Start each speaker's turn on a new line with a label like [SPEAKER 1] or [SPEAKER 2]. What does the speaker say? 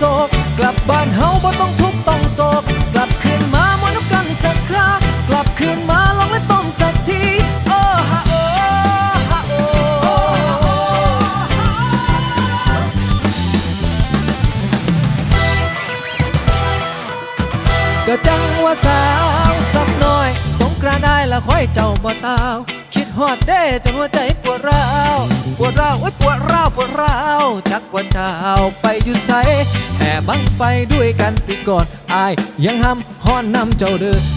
[SPEAKER 1] ศก กลับบ้านเฮาบ่ต้องทุกต้องโศก กลับคืนมาม่วนน้ำกันสักครากลับคืนมาลองและต้มสักทีโอ้ฮะโอ้ฮะโอ้ก็จังว่าสาวสักน้อย สงกรานได้ละค่อยเจ้าบ่ตาว คิดฮอดเด้จนหัวใจปวดร้าว ปวดร้าวโอ้ยปวดร้าวปวดร้าว จักว่าเจ้าไปอยู่ไสแห่บังไฟด้วยกันปีก่อนอายยังห้ำห้อนนำเจ้าเด้อ